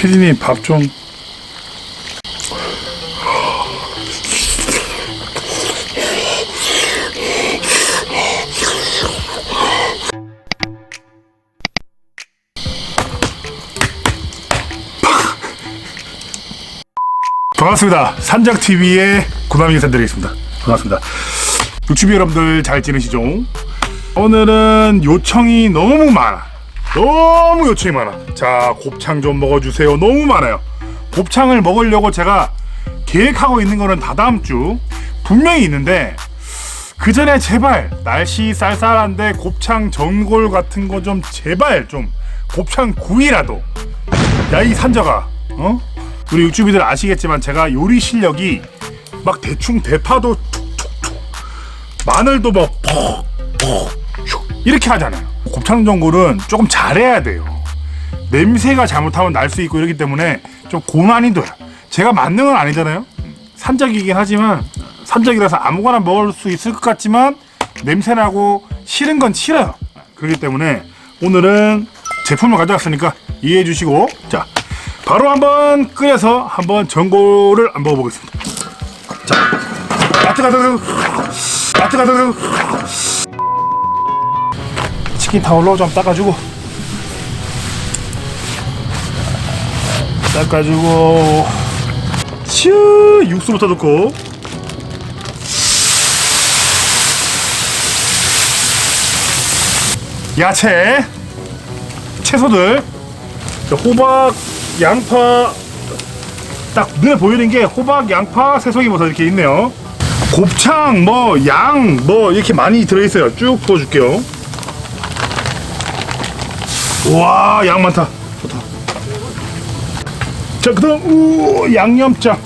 피디님 밥 좀. 반갑습니다. 산장TV의 구남이 인사드리겠습니다. 반갑습니다. 유튜브 여러분들 잘 지내시죠? 오늘은 요청이 너무 많아. 너무 요청이 많아. 자, 곱창 좀 먹어주세요. 너무 많아요. 곱창을 먹으려고 제가 계획하고 있는 거는 다 다음 주 분명히 있는데 그 전에 제발 날씨 쌀쌀한데 곱창 전골 같은 거 좀 제발 좀 곱창 구이라도 야 이 산저가 어 우리 유튜브들 아시겠지만 제가 요리 실력이 막 대충 대파도 툭툭툭 마늘도 뭐 퍽퍽 이렇게 하잖아요. 곱창 전골은 조금 잘해야 돼요. 냄새가 잘못하면 날 수 있고 이러기 때문에 좀 고난이도야. 제가 만능 은 아니잖아요. 산적이긴 하지만 산적이라서 아무거나 먹을 수 있을 것 같지만 냄새나고 싫은 건 싫어요. 그렇기 때문에 오늘은 제품을 가져왔으니까 이해해 주시고 자 바로 한번 끓여서 한번 전골을 한번 먹어보겠습니다. 자 아뜨가뜨 아뜨가뜨 치킨 타올로 좀 닦아주고. 닦아주고. 슈! 육수부터 넣고. 야채. 채소들. 자, 호박 양파. 딱 눈에 보이는 게 호박 양파 새송이버섯 이렇게 있네요. 곱창 뭐 양뭐 이렇게 많이 들어있어요. 쭉 부어줄게요 와, 양 많다. 좋다. 자, 그 다음, 우, 양념장.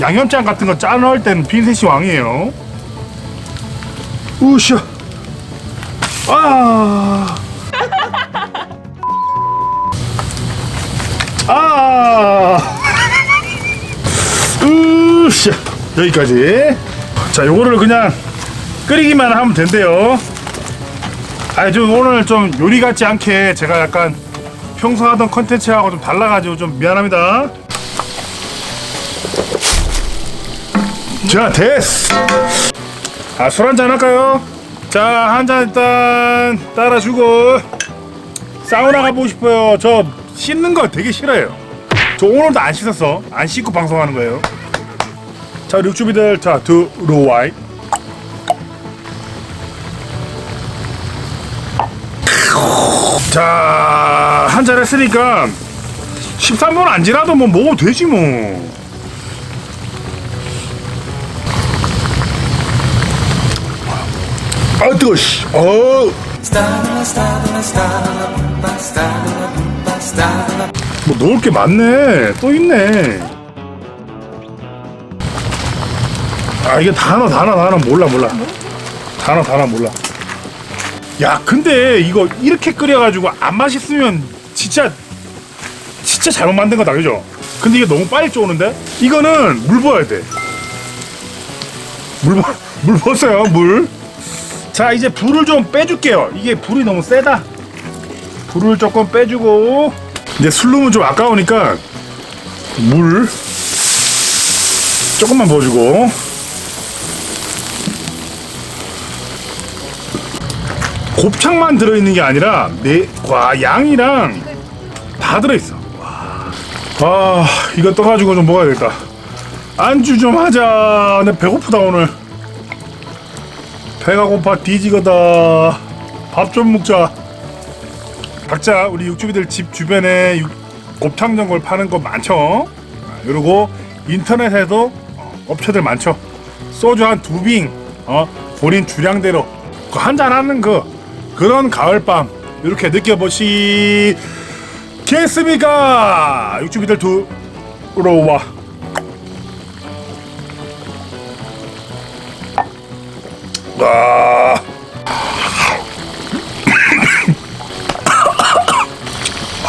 양념장 같은 거짜 넣을 때는 빈셋이 왕이에요. 우샤. 아. 아. 우샤. 여기까지. 자, 요거를 그냥 끓이기만 하면 된대요. 아니 좀 오늘 좀 요리 같지 않게 제가 약간 평소 하던 컨텐츠하고 좀 달라가지고 좀 미안합니다. 자 됐어. 아 술 한잔 할까요? 자 한 잔 일단 따라주고 사우나 가보고 싶어요. 저 씻는 거 되게 싫어요. 저 오늘도 안 씻었어. 안 씻고 방송하는 거예요. 자 육주비들 자 들어와이. 자, 한 잔 했으니까 13분 안 지나도 뭐 먹어도 되지 뭐. 아, 뜨거, 씨. 어. 뭐 넣을 게 많네. 또 있네. 아, 이게 넣어, 다 넣어. 몰라, 몰라. 다 넣어, 몰라. 야 근데 이거 이렇게 끓여가지고 안 맛있으면 진짜 진짜 잘못 만든 거다 그죠? 근데 이게 너무 빨리 쪼는데? 이거는 물 부어야 돼. 물, 부- 물 부었어요, 물. 자, 이제 불을 좀 빼줄게요. 이게 불이 너무 세다. 불을 조금 빼주고, 이제 술룸은 좀 아까우니까 물 조금만 부어주고, 곱창만 들어있는 게 아니라 네, 와 양이랑 다 들어있어. 와. 아 이거 떠가지고 좀 먹어야 겠다. 안주 좀 하자. 내 배고프다 오늘. 배가 고파 뒤지거다. 밥 좀 먹자. 각자 우리 육주비들 집 주변에 육- 곱창 전골 파는 거 많죠. 그리고 인터넷에도 어, 업체들 많죠. 소주 한 두 빙, 어 본인 주량대로 그 한잔 하는 그 그런 가을밤 이렇게 느껴보시겠습니까? 육주비들 들어와. 아.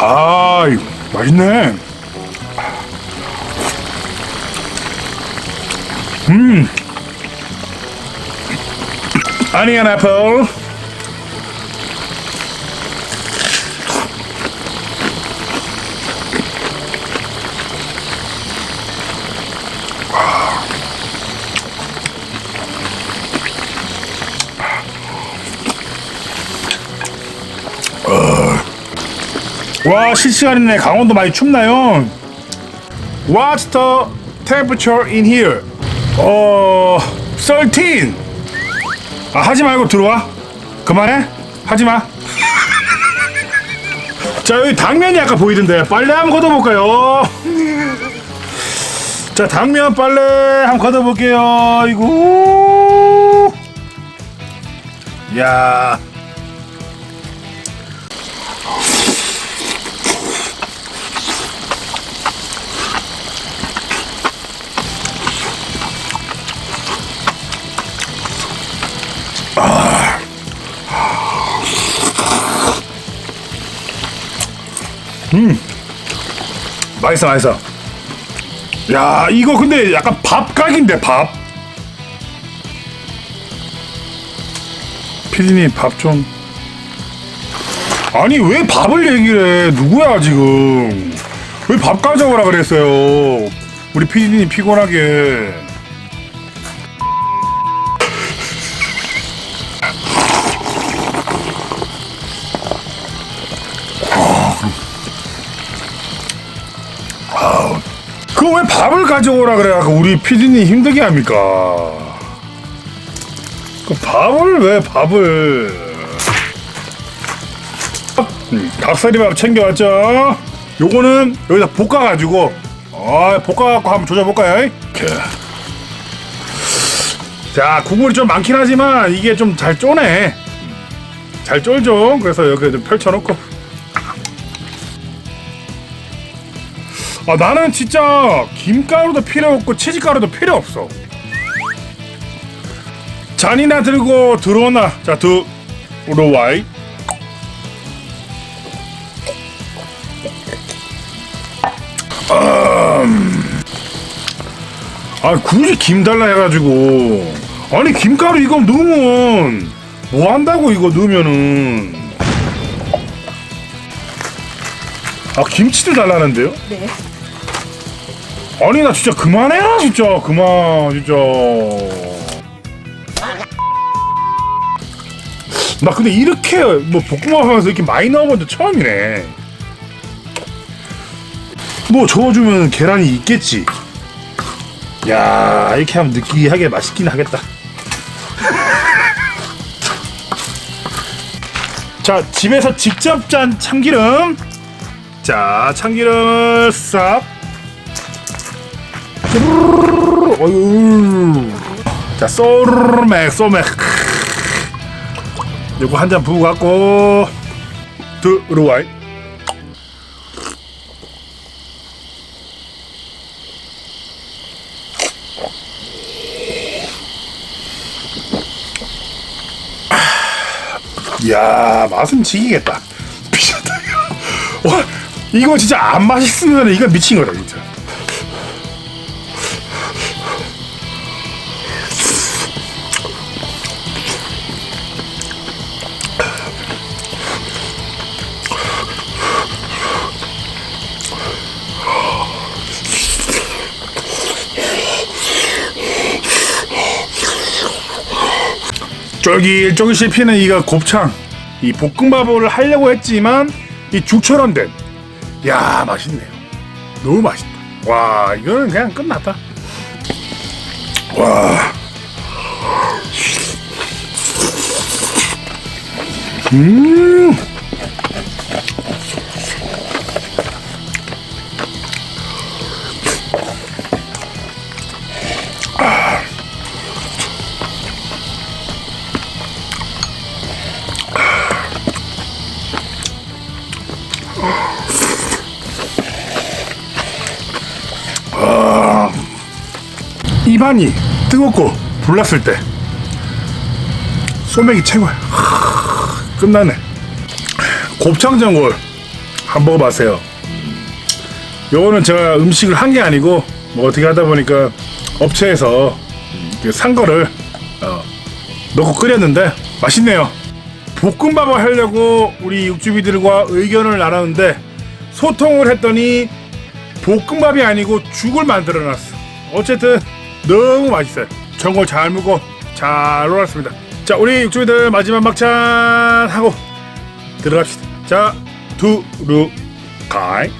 아, 맛있네. 음. 아니 와 실시간이네 강원도 많이 춥나요? What's the temperature in here? 어... 13 아 하지 말고 들어와 그만해 하지 마. 자 여기 당면이 아까 보이던데 빨래 한번 걷어볼까요? 자 당면 빨래 한번 걷어볼게요. 이거 야 맛있어 맛있어. 야 이거 근데 약간 밥각인데 밥. 피디님 밥 좀. 아니 왜 밥을 얘기를 해? 누구야 지금? 왜 밥 가져오라 그랬어요? 우리 피디님 피곤하게. 밥을 가져오라 그래갖고 우리 피디님 힘들게 합니까? 그 밥을 왜 밥을? 음, 닭사리밥 챙겨왔죠? 요거는 여기다 볶아가지고 아 볶아갖고 한번 조져볼까요? 자 국물이 좀 많긴 하지만 이게 좀 잘 쪼네 잘 쫄죠 그래서 여기 좀 펼쳐놓고 아 나는 진짜 김가루도 필요 없고 치즈가루도 필요 없어. 잔이나 들고 들어오나 자 들어와이. 음. 아 굳이 김 달라 해가지고 아니 김가루 이거 넣으면 뭐 한다고 이거 넣으면은 아 김치도 달라는데요? 네. 아니 나 진짜 그만해라 진짜. 그만 진짜. 나 근데 이렇게 뭐 볶음밥 하면서 이렇게 많이 넣어본 적 처음이네. 뭐 저어주면 계란이 있겠지. 야 이렇게 하면 느끼하게 맛있긴 하겠다. 자 집에서 직접 짠 참기름. 자 참기름을 싹 자, 소맥, 소맥. 요거 한 잔 부고 갖고 들어와 이. 야 맛은 지기겠다. 미쳤다. 와, 이거 진짜 안 맛있으면 이거 미친 거다 진짜. 쫄깃쫄깃 씹히는 이가 곱창. 이 볶음밥을 하려고 했지만 이 죽처럼 된. 야 맛있네요. 너무 맛있다. 와 이거는 그냥 끝났다. 와. 음. 입안이 뜨겁고 불났을 때 소맥이 최고야. 하, 끝나네. 곱창전골 한번 먹어봤어요. 요거는 제가 음식을 한 게 아니고 뭐 어떻게 하다 보니까 업체에서 그산 거를 어, 넣고 끓였는데 맛있네요. 볶음밥을 하려고 우리 육주비들과 의견을 나눴는데 소통을 했더니 볶음밥이 아니고 죽을 만들어 놨어. 어쨌든 너무 맛있어요. 전골 잘 먹고 잘 놀았습니다. 자, 우리 육주비들 마지막 막찬 하고 들어갑시다. 자, 두루 가이